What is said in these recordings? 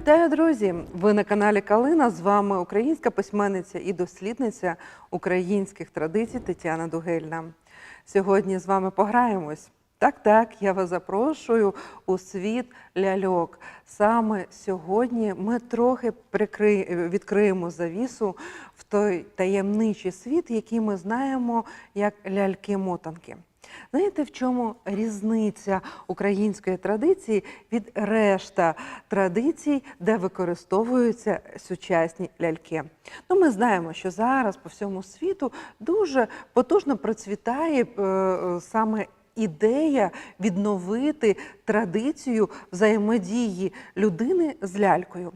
Вітаю, друзі! Ви на каналі Калина. З вами українська письменниця і дослідниця українських традицій Тетяна Дугельна. Сьогодні з вами пограємось. Так, так, я вас запрошую у світ ляльок. Саме сьогодні ми трохи прикри... відкриємо завісу в той таємничий світ, який ми знаємо як ляльки-мотанки. Знаєте, в чому різниця української традиції від решта традицій, де використовуються сучасні ляльки? Ну, ми знаємо, що зараз по всьому світу дуже потужно процвітає е, саме ідея відновити традицію взаємодії людини з лялькою.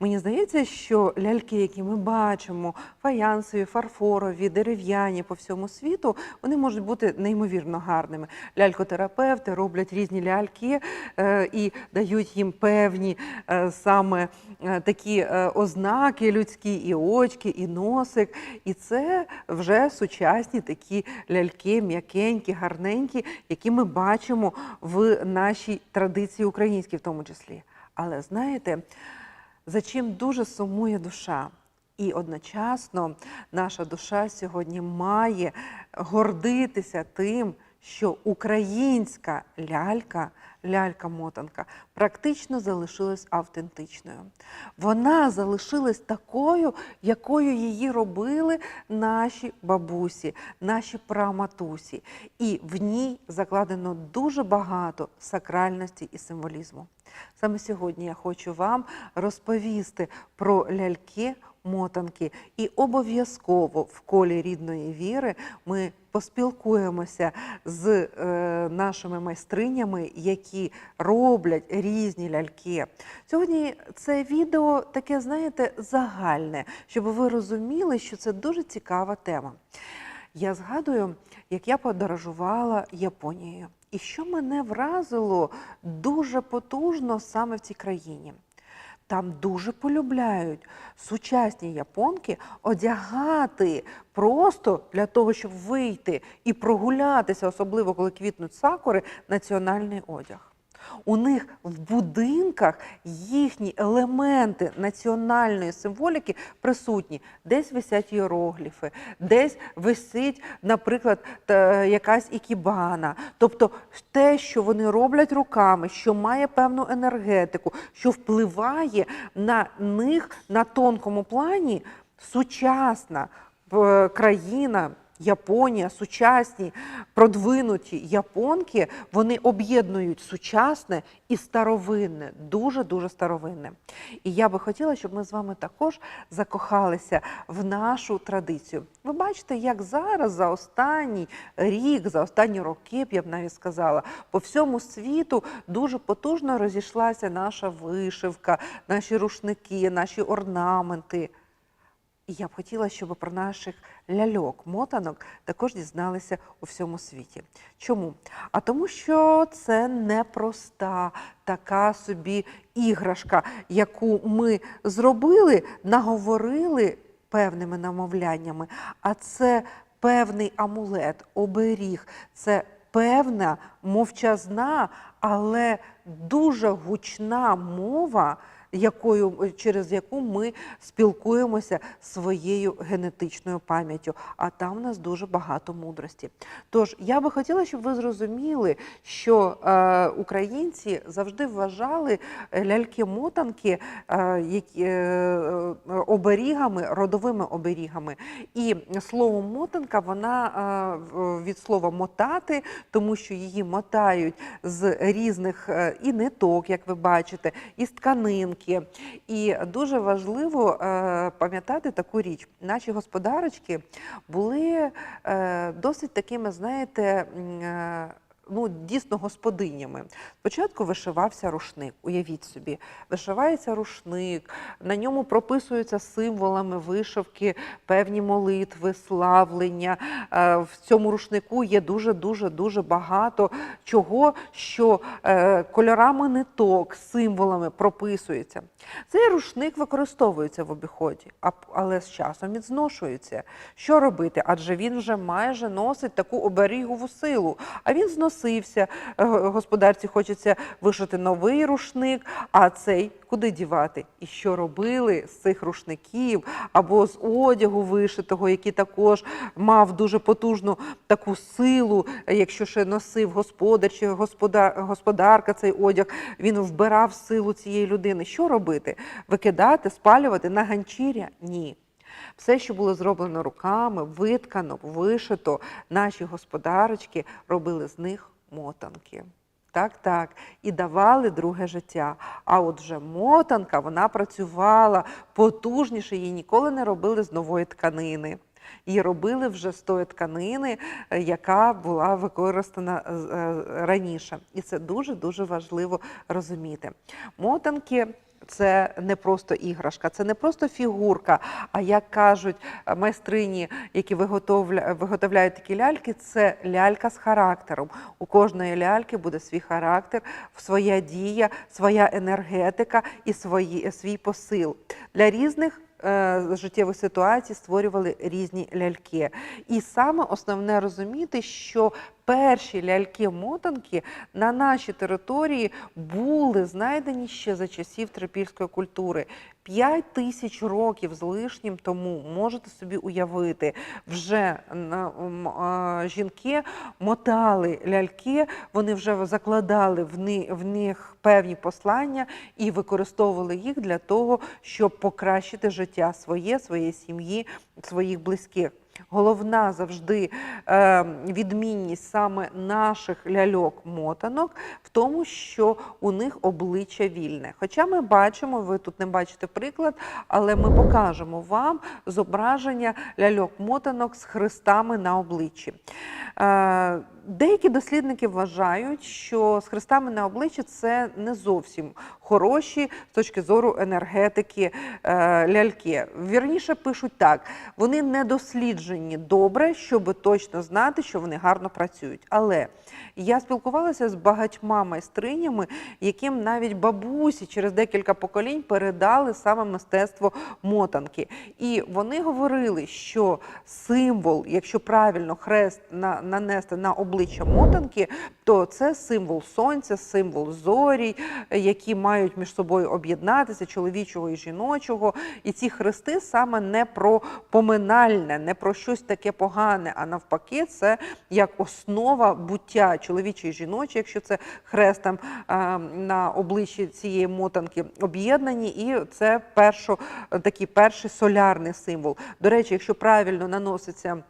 Мені здається, що ляльки, які ми бачимо, фаянсові, фарфорові, дерев'яні по всьому світу, вони можуть бути неймовірно гарними. Лялькотерапевти роблять різні ляльки е, і дають їм певні е, саме е, такі ознаки людські, і очки, і носик. І це вже сучасні такі ляльки, м'якенькі, гарненькі, які ми бачимо в нашій традиції українській, в тому числі. Але знаєте, за чим дуже сумує душа. І одночасно наша душа сьогодні має гордитися тим, що українська лялька, лялька-мотанка, практично залишилась автентичною. Вона залишилась такою, якою її робили наші бабусі, наші праматусі. І в ній закладено дуже багато сакральності і символізму. Саме сьогодні я хочу вам розповісти про ляльки. Мотанки, і обов'язково в колі рідної віри ми поспілкуємося з е, нашими майстринями, які роблять різні ляльки. Сьогодні це відео таке, знаєте, загальне, щоб ви розуміли, що це дуже цікава тема. Я згадую, як я подорожувала Японією, і що мене вразило дуже потужно саме в цій країні. Там дуже полюбляють сучасні японки одягати просто для того, щоб вийти і прогулятися, особливо коли квітнуть сакури, національний одяг. У них в будинках їхні елементи національної символіки присутні. Десь висять іерогліфи, десь висить, наприклад, якась ікібана. Тобто те, що вони роблять руками, що має певну енергетику, що впливає на них на тонкому плані, сучасна е, країна. Японія, сучасні продвинуті японки, вони об'єднують сучасне і старовинне, дуже дуже старовинне. І я би хотіла, щоб ми з вами також закохалися в нашу традицію. Ви бачите, як зараз за останній рік, за останні роки, б я б навіть сказала, по всьому світу дуже потужно розійшлася наша вишивка, наші рушники, наші орнаменти. І я б хотіла, щоб про наших ляльок, мотанок також дізналися у всьому світі. Чому? А тому, що це непроста така собі іграшка, яку ми зробили, наговорили певними намовляннями, а це певний амулет, оберіг, це певна мовчазна, але дуже гучна мова якою, через яку ми спілкуємося своєю генетичною пам'яттю. А там в нас дуже багато мудрості. Тож я би хотіла, щоб ви зрозуміли, що е, українці завжди вважали ляльки-мотанки е, е, оберігами, родовими оберігами. І слово мотанка вона е, від слова мотати, тому що її мотають з різних е, і ниток, як ви бачите, із тканинки. І дуже важливо е, пам'ятати таку річ. Наші господарочки були е, досить такими, знаєте, е, ну, дійсно господинями. Спочатку вишивався рушник, уявіть собі, вишивається рушник, на ньому прописуються символами вишивки, певні молитви, славлення. Е, В цьому рушнику є дуже дуже дуже багато чого, що е, кольорами ниток, символами прописується. Цей рушник використовується в обіході, але з часом він зношується. Що робити? Адже він вже майже носить таку оберігову силу. А він зносився. Е, Господарці хочеться вишити новий рушник, а цей куди дівати. І що робили з цих рушників або з одягу вишитого, який також мав дуже потужну таку силу, якщо ще носив господар чи господар, господарка цей одяг, він вбирав силу цієї людини. Що робити? Викидати, спалювати на ганчір'я? Ні. Все, що було зроблено руками, виткано, вишито, наші господарочки робили з них мотанки. Так, так, і давали друге життя. А от вже мотанка, вона працювала потужніше, її ніколи не робили з нової тканини. Її робили вже з тої тканини, е, яка була використана е, е, раніше. І це дуже-дуже важливо розуміти. Мотанки це не просто іграшка, це не просто фігурка. А як кажуть е, майстрині, які виготовля, виготовляють такі ляльки, це лялька з характером. У кожної ляльки буде свій характер, своя дія, своя енергетика і свої, свій посил. Для різних е, життєвих ситуацій створювали різні ляльки. І саме основне розуміти, що перші ляльки-мотанки на нашій території були знайдені ще за часів трипільської культури. П'ять тисяч років з лишнім тому можете собі уявити, вже жінки мотали ляльки, вони вже закладали в них певні послання і використовували їх для того, щоб покращити життя своє, своєї сім'ї, своїх близьких. Головна завжди е, відмінність саме наших ляльок-мотанок в тому, що у них обличчя вільне. Хоча ми бачимо, ви тут не бачите приклад, але ми покажемо вам зображення ляльок-мотанок з хрестами на обличчі. Деякі дослідники вважають, що з хрестами на обличчі це не зовсім хороші з точки зору енергетики е, ляльки. Вірніше пишуть так: вони не досліджені добре, щоб точно знати, що вони гарно працюють. Але я спілкувалася з багатьма майстринями, яким навіть бабусі через декілька поколінь передали саме мистецтво мотанки. І вони говорили, що символ, якщо правильно хрест на, нанести на обличчя мотанки, то це символ сонця, символ зорій, які мають між собою об'єднатися чоловічого і жіночого. І ці хрести саме не про поминальне, не про щось таке погане, а навпаки, це як основа буття чоловіче і жіноче, якщо це хрестом на обличчі цієї мотанки об'єднані, і це першо, такий перший солярний символ. До речі, якщо правильно наноситься.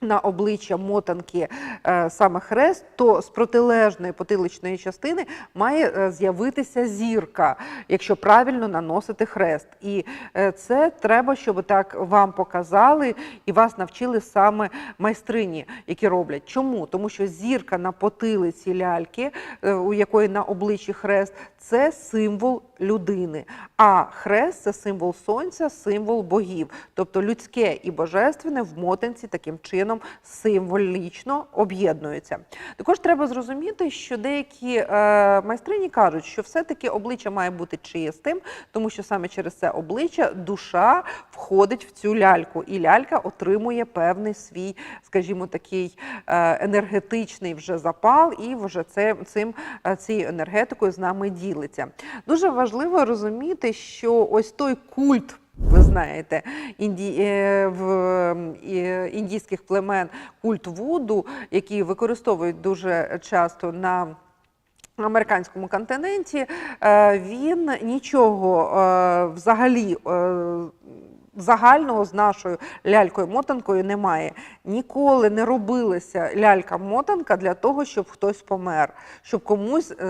На обличчя мотанки е, саме хрест, то з протилежної потиличної частини має е, з'явитися зірка, якщо правильно наносити хрест. І е, це треба, щоб так вам показали і вас навчили саме майстрині, які роблять. Чому? Тому що зірка на потилиці ляльки, у якої на обличчі хрест, це символ людини. А хрест це символ сонця, символ богів. Тобто людське і божественне в мотанці таким чином символічно об'єднуються. Також треба зрозуміти, що деякі е, майстрині кажуть, що все-таки обличчя має бути чистим, тому що саме через це обличчя душа входить в цю ляльку, і лялька отримує певний свій, скажімо, такий е, енергетичний вже запал, і вже це, цим, е, цією енергетикою з нами ділиться. Дуже важливо розуміти, що ось той культ. Ви знаєте, інді... е, в е, індійських племен культ Вуду, який використовують дуже часто на американському континенті, е, він нічого взагалі. Загального з нашою лялькою-мотанкою немає. Ніколи не робилася лялька-мотанка для того, щоб хтось помер, щоб комусь е,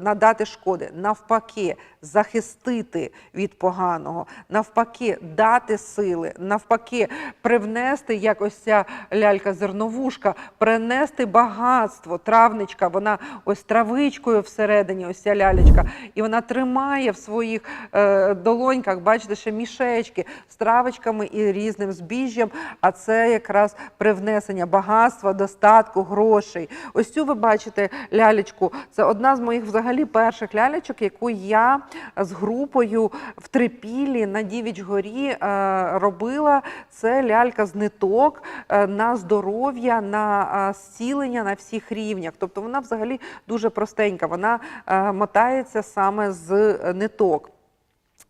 надати шкоди. Навпаки, захистити від поганого, навпаки, дати сили, навпаки, привнести, як ось ця лялька-зерновушка, принести багатство, травничка, вона ось травичкою всередині, ось ця лялечка, і вона тримає в своїх е, долоньках, бачите, ще мішечки з і різним збіжжям. А це якраз привнесення багатства, достатку, грошей. Ось цю ви бачите лялечку. Це одна з моїх взагалі перших лялечок, яку я з групою в Трипілі на Дівіч горі е, робила. Це лялька з ниток е, на здоров'я, на е, зцілення на всіх рівнях. Тобто вона взагалі дуже простенька. Вона мотається саме з ниток.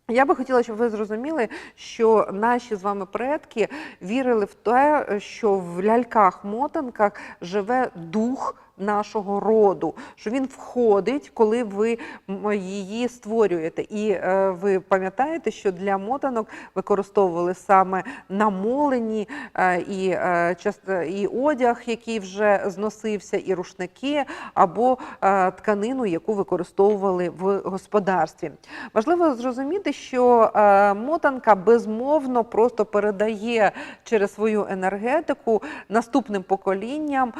Я би хотіла, щоб ви зрозуміли, що наші з вами предки вірили в те, що в ляльках-мотанках живе дух нашого роду, що він входить, коли ви її створюєте. І е, ви пам'ятаєте, що для мотанок використовували саме намолені е, і, е, і одяг, який вже зносився, і рушники, або тканину, яку використовували в господарстві. Важливо зрозуміти, що мотанка безмовно просто передає через свою енергетику наступним поколінням.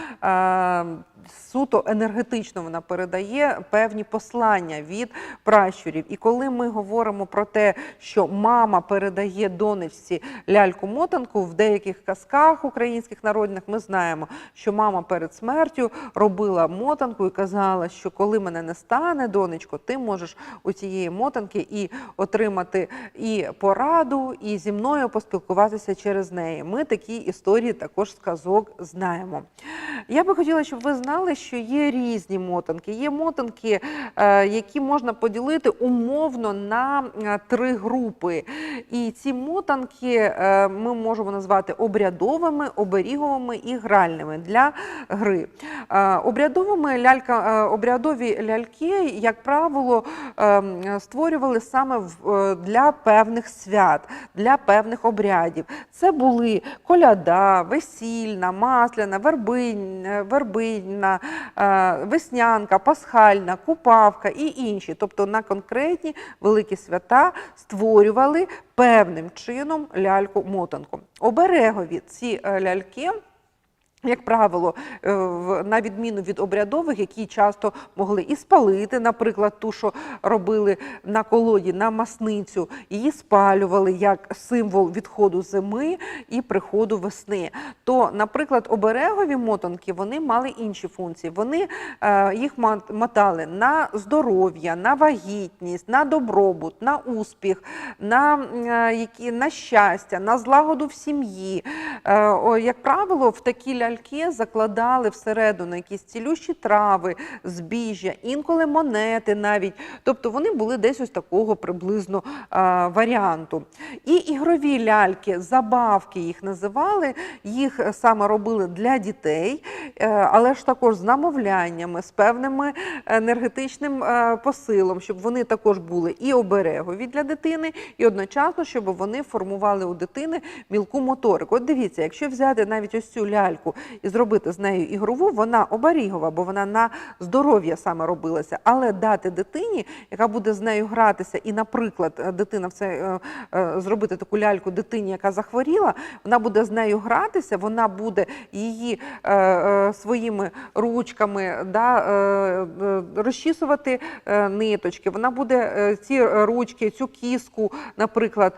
Суто енергетично вона передає певні послання від пращурів. І коли ми говоримо про те, що мама передає донечці ляльку-мотанку в деяких казках українських народних, ми знаємо, що мама перед смертю робила мотанку і казала, що коли мене не стане, донечко, ти можеш у цієї мотанки і отримати і пораду, і зі мною поспілкуватися через неї. Ми такі історії також з казок знаємо. Я би хотіла, щоб ви знали, що є різні мотанки. Є мотанки, е, які можна поділити умовно на е, три групи. І ці мотанки е, ми можемо назвати обрядовими, оберіговими і гральними для гри. Обрядовими лялька, обрядові ляльки, як правило, створювали саме для певних свят, для певних обрядів. Це були коляда, весільна, масляна, вербинь, е, вербинна, е, веснянка, пасхальна, купавка і інші. Тобто на конкретні великі свята створювали певним чином ляльку-мотанку. Оберегові ці е, ляльки. Як правило, е, на відміну від обрядових, які часто могли і спалити, наприклад, ту, що робили на колоді, на масницю, її спалювали як символ відходу зими і приходу весни. То, наприклад, оберегові мотанки вони мали інші функції. Вони е, їх мотали на здоров'я, на вагітність, на добробут, на успіх, на, е, які, на щастя, на злагоду в сім'ї. Як правило, в такі ляльки закладали всередину якісь цілющі трави, збіжжя, інколи монети навіть. Тобто вони були десь ось такого приблизно варіанту. І ігрові ляльки, забавки їх називали, їх е, саме робили для дітей, е, але ж також з намовляннями, з певними енергетичним е, посилом, щоб вони також були і оберегові для дитини, і одночасно, щоб вони формували у дитини мілку моторику. От дивіться, якщо взяти навіть ось цю ляльку і зробити з нею ігрову, вона оберігова, бо вона на здоров'я саме робилася. Але дати дитині, яка буде з нею гратися, і, наприклад, дитина в це е, е, зробити таку ляльку дитині, яка захворіла, вона буде з нею гратися, вона буде її е, своїми ручками да, розчісувати ниточки. Вона буде ці ручки, цю кіску, наприклад,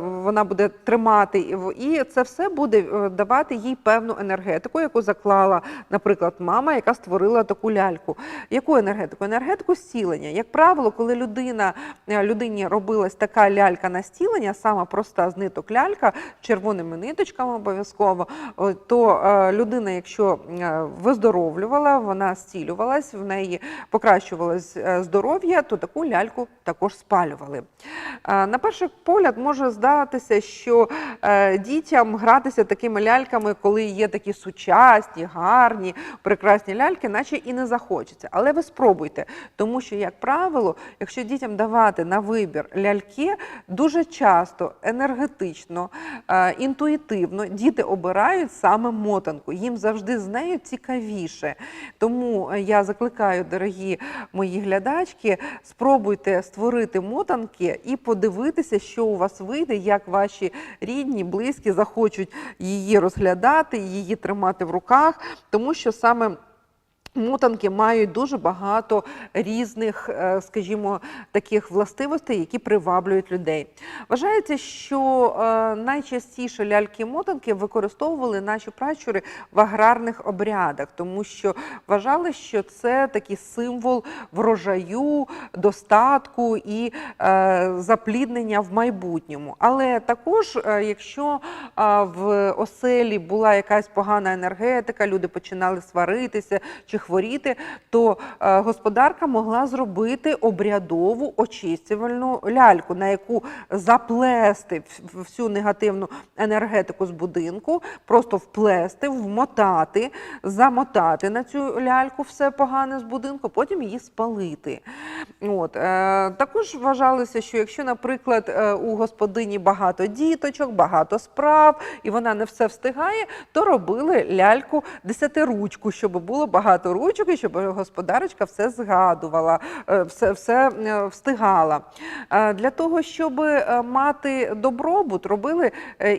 вона буде тримати, і це все буде давати їй певну енергетику, яку заклала, наприклад, мама, яка створила таку ляльку. Яку енергетику? Енергетику зцілення. Як правило, коли людина е, людині робилась така лялька на стілення, сама проста з ниток лялька, червоними ниточками обов'язково, то е, людина, якщо е, виздоровлювала, вона зцілювалась, в неї покращувалось здоров'я, то таку ляльку також спалювали. На перший погляд може здатися, що дітям гратися такими ляльками, коли є такі сучасні, гарні, прекрасні ляльки, наче і не захочеться. Але ви спробуйте, тому що, як правило, якщо дітям давати на вибір ляльки, дуже часто енергетично, е, інтуїтивно діти обирають саме мотанку. Їм завжди з нею цікавіше. Тому е, я закликаю, дорогі мої глядачки, спробуйте створити мотанки і подивитися, що у вас вийде, як ваші рідні, близькі захочуть її розглядати, її тримати в руках, тому що саме. Мотанки мають дуже багато різних, е, скажімо, таких властивостей, які приваблюють людей. Вважається, що е, найчастіше ляльки-мотанки використовували наші пращури в аграрних обрядах, тому що вважали, що це такий символ врожаю, достатку і е, запліднення в майбутньому. Але також, якщо в оселі була якась погана енергетика, люди починали сваритися чи хворіти, то е, господарка могла зробити обрядову очистювальну ляльку, на яку заплести всю негативну енергетику з будинку, просто вплести, вмотати, замотати на цю ляльку все погане з будинку, потім її спалити. От. Е, також вважалося, що якщо, наприклад, е, у господині багато діточок, багато справ, і вона не все встигає, то робили ляльку десятиручку, щоб було багато ручок, і щоб господарочка все згадувала, е, все, все е, встигала. Е, Для того, щоб мати добробут, робили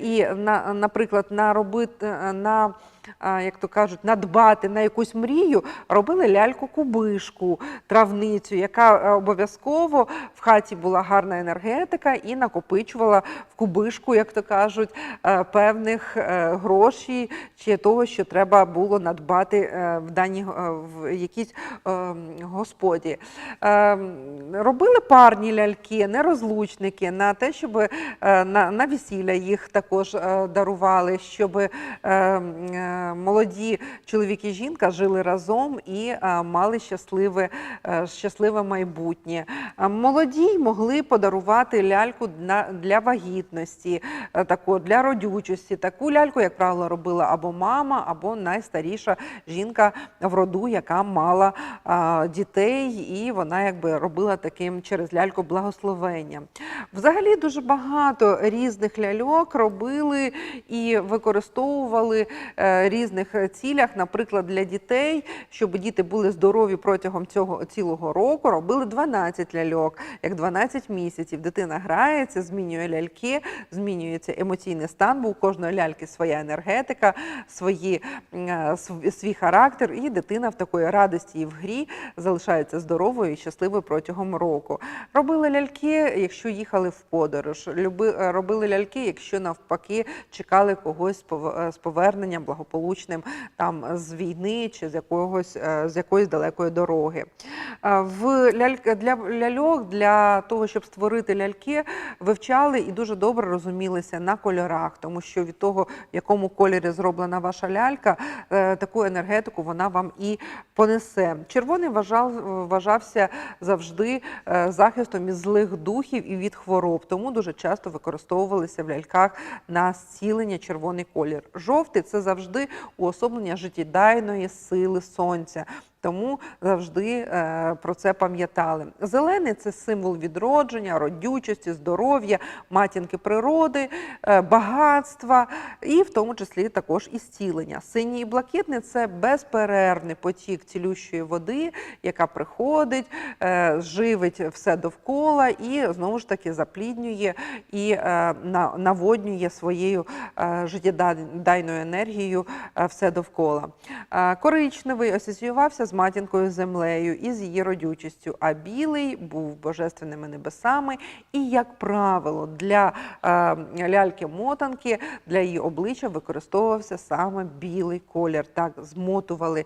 і, на, наприклад, наробити робити на як то кажуть, надбати на якусь мрію, робили ляльку-кубишку, травницю, яка е, обов'язково в хаті була гарна енергетика і накопичувала в кубишку, як то кажуть, е, певних е, грошей чи того, що треба було надбати в даній е, в якійсь господі. Робили парні ляльки, нерозлучники на те, щоб на, на весілля їх також дарували, щоб молоді чоловік і жінка жили разом і е, мали щасливе, е, щасливе майбутнє. Е, Молоді могли подарувати ляльку для вагітності, для родючості. Таку ляльку, як правило, робила або мама, або найстаріша жінка в роду, яка мала дітей, і вона якби робила таким через ляльку благословення. Взагалі дуже багато різних ляльок робили і використовували різних цілях, наприклад, для дітей, щоб діти були здорові протягом цього цілого року, робили 12 ляльок, як 12 місяців. Дитина грається, змінює ляльки, змінюється емоційний стан, бо у кожної ляльки своя енергетика, свої, е, св- свій характер, і дитина в такої радості і в грі залишається здоровою і щасливою протягом року. Робили ляльки, якщо їхали в подорож, е, робили ляльки, якщо навпаки чекали когось з пов- е, з поверненням благополучним там з війни чи з якогось е, з якоїсь далекої дороги. Е, В ляльк для ляльок, для того, щоб створити ляльки, вивчали і дуже добре розумілися на кольорах, тому що від того, в якому кольорі зроблена ваша лялька, е, таку енергетику вона вам і понесе. Червоний вважав, вважався завжди захистом від злих духів і від хвороб, тому дуже часто використовувалися в ляльках на зцілення червоний колір. Жовтий це завжди уособлення життєдайної сили сонця. Тому завжди е, про це пам'ятали. Зелений це символ відродження, родючості, здоров'я, матінки природи, е, багатства і в тому числі також і зцілення. Синій і блакитний це безперервний потік цілющої води, яка приходить, е, живить все довкола і знову ж таки запліднює і наводнює своєю життєдайною енергією все довкола. Коричневий асоціювався з матінкою землею і з її родючістю, а білий був божественними небесами. І, як правило, для е, ляльки-мотанки, для її обличчя використовувався саме білий колір. Так змотували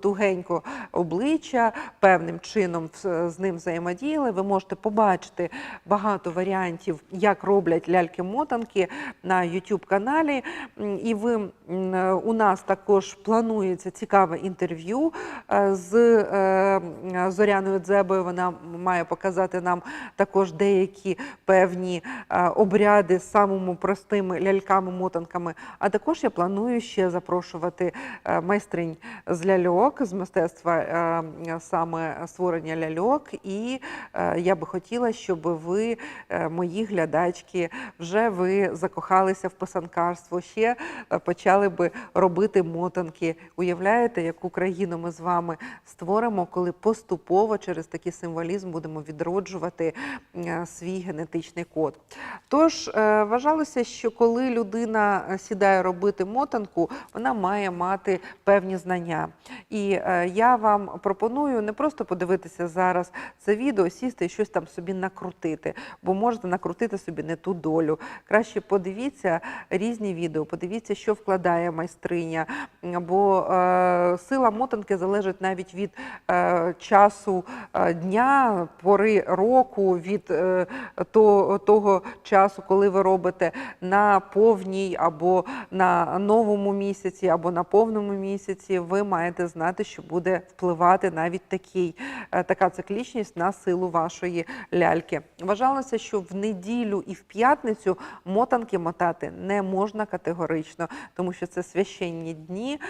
тугенько обличчя, певним чином з ним взаємодіяли. Ви можете побачити багато варіантів, як роблять ляльки-мотанки на youtube каналі. І ви е, у нас також планується цікаве інтерв'ю з е, Зоряною Дзебою. Вона має показати нам також деякі певні е, обряди з самими простими ляльками-мотанками. А також я планую ще запрошувати е, майстринь з ляльок, з мистецтва е, саме створення ляльок. І е, я би хотіла, щоб ви, е, мої глядачки, вже ви закохалися в писанкарство, ще е, почали би робити мотанки. Уявляєте, яку країну ми з вами створимо, коли поступово через такий символізм будемо відроджувати е, свій генетичний код. Тож е, вважалося, що коли людина е, сідає робити мотанку, вона має мати певні знання. І я вам пропоную не просто подивитися зараз це відео, сісти і щось там собі накрутити, бо можете накрутити собі не ту долю. Краще подивіться різні відео, подивіться, що вкладає майстриня, бо сила мотанки залежить залежить навіть від е, часу е, дня, пори року, від е, то, того часу, коли ви робите на повній або на новому місяці, або на повному місяці, ви маєте знати, що буде впливати навіть такий, така циклічність на силу вашої ляльки. Вважалося, що в неділю і в п'ятницю мотанки мотати не можна категорично, тому що це священні дні,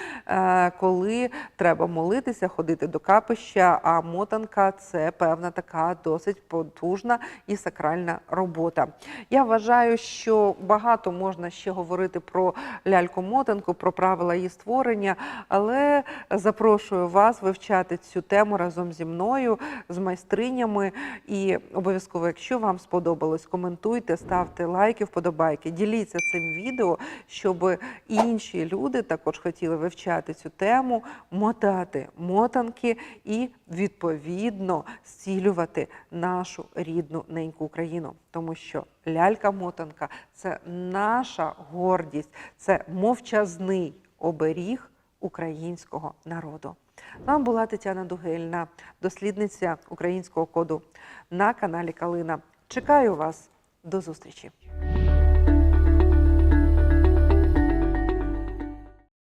коли треба молитися, ходити до капища. А мотанка це певна така досить потужна і сакральна робота. Я вважаю, що багато можна ще говорити про ляльку-мотанку, про правила її створення, але запрошую вас вивчати цю тему разом зі мною, з майстринями. І обов'язково, якщо вам сподобалось, коментуйте, ставте лайки, вподобайки, діліться цим відео, щоб інші люди також хотіли вивчати цю тему, мотати мотанки і відповідно зцілювати нашу рідну неньку Україну, тому що лялька-мотанка це наша гордість, це мовчазний оберіг українського народу. З вами була Тетяна Дугельна, дослідниця українського коду на каналі Калина. Чекаю вас до зустрічі.